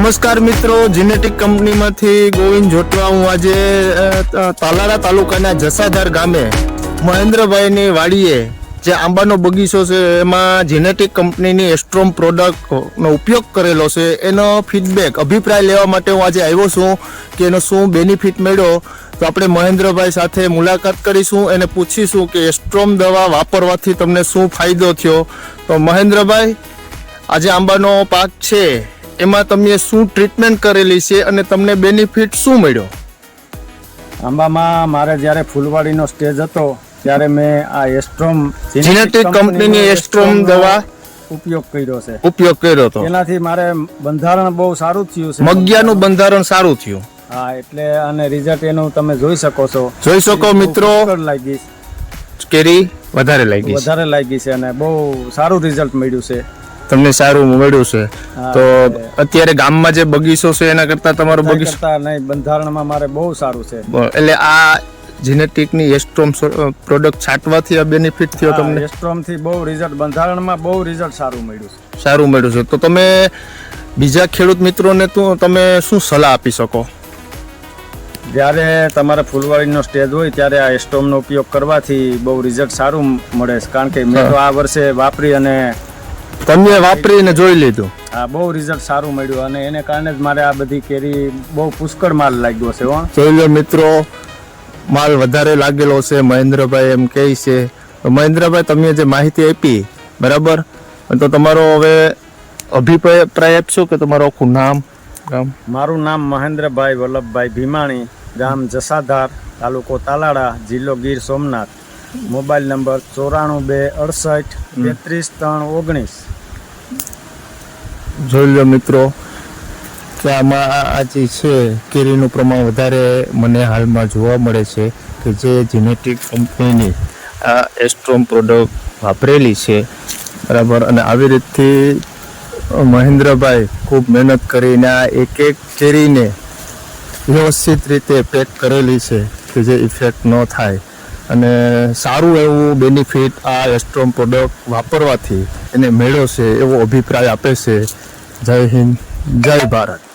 નમસ્કાર મિત્રો જીનેટિક કંપનીમાંથી ગોવિંદ જોટવા હું આજે તાલાળા તાલુકાના જસાધાર ગામે મહેન્દ્રભાઈની વાડીએ જે આંબાનો બગીચો છે, એમાં જીનેટિક કંપનીની એસ્ટ્રોમ પ્રોડક્ટનો ઉપયોગ કરેલો છે. એનો ફીડબેક અભિપ્રાય લેવા માટે હું આજે આવ્યો છું કે એનો શું બેનિફિટ મળ્યો. તો આપણે મહેન્દ્રભાઈ સાથે મુલાકાત કરીશું, એને પૂછીશું કે એસ્ટ્રોમ દવા વાપરવાથી તમને શું ફાયદો થયો. તો મહેન્દ્રભાઈ, આજે આંબાનો પાક છે. એમાં તમે શું ટ્રીટમેન્ટ કરેલી છે અને તમને બેનિફિટ શું મળ્યો? આંબામાં મારે જ્યારે ફૂલવાડીનો સ્ટેજ હતો ત્યારે મેં આ એસ્ટ્રોમ જીનેટિક કંપનીની એસ્ટ્રોમ દવા ઉપયોગ કર્યો છે. ઉપયોગ કર્યો હતો. એનાથી મારે બંધારણ બહુ સારું થયું છે. મગિયાનું બંધારણ સારું થયું. હા એટલે અને રિઝલ્ટ એનું તમે જોઈ શકો છો. જોઈ શકો મિત્રો. લાગી. કેરી વધારે લાગી વધારે લાગી છે અને બહુ સારું રિઝલ્ટ મળ્યું છે. તમને સારું મળ્યું છે. તો અત્યારે ગામમાં જે બગીચો છે એના કરતા તમારો બગીચો નહીં બંધારણમાં મારે બહુ સારું છે. એટલે આ જીનેટિકની એસ્ટ્રોમ પ્રોડક્ટ છાંટવાથી આ બેનિફિટ થયો તમને? એસ્ટ્રોમથી બહુ રિઝલ્ટ બંધારણમાં બહુ રિઝલ્ટ સારું મળ્યું છે. સારું મળ્યું છે. તો તમે બીજા ખેડૂત મિત્રોને તો તમે શું સલાહ આપી શકો? જ્યારે તમારે ફૂલવાડીનો સ્ટેજ હોય ત્યારે આ એસ્ટોમનો ઉપયોગ કરવાથી બહુ રિઝલ્ટ સારું મળે છે. કારણ કે મેં તો આ વર્ષે વાપરી અને તમે વાપરીને જોઈ લીધું? આ બહુ રિઝલ્ટ સારું મળ્યું અને એને કારણે જ મારે આ બધી કેરી બહુ પુષ્કળ માલ લાગ્યો છે હો. જોઈ લો મિત્રો માલ વધારે લાગેલો છે મહેન્દ્રભાઈ એમ કહે છે. તો મહેન્દ્રભાઈ તમે જે માહિતી આપી બરાબર? તો તમારો હવે અભિપ્રાય આપશો કે તમારું આખું નામ ગામ? મારું નામ મહેન્દ્રભાઈ વલ્લભભાઈ ભીમાણી ગામ જસાધાર તાલુકો તાલાડા જિલ્લો ગીર સોમનાથ. મોબાઈલ નંબર ચોરાણું બે અડસઠ તેત્રીસ ત્રણ ઓગણીસ. જોઈ લો મિત્રો, કે આમાં આ જે છે, કેરીનું પ્રમાણ વધારે મને હાલમાં જોવા મળે છે કે જે જીનેટિક કંપનીની આ એસ્ટ્રોમ પ્રોડક્ટ વાપરેલી છે. બરાબર? અને આવી રીતથી મહેન્દ્રભાઈ ખૂબ મહેનત કરીને આ એક એક કેરીને વ્યવસ્થિત રીતે પેક કરેલી છે કે જે ઇફેક્ટ ન થાય. અને સારું એવું બેનિફિટ આ એસ્ટ્રોમ પ્રોડક્ટ વાપરવાથી એને મેળવશે એવો અભિપ્રાય આપે છે. જય હિન્દ જય ભારત.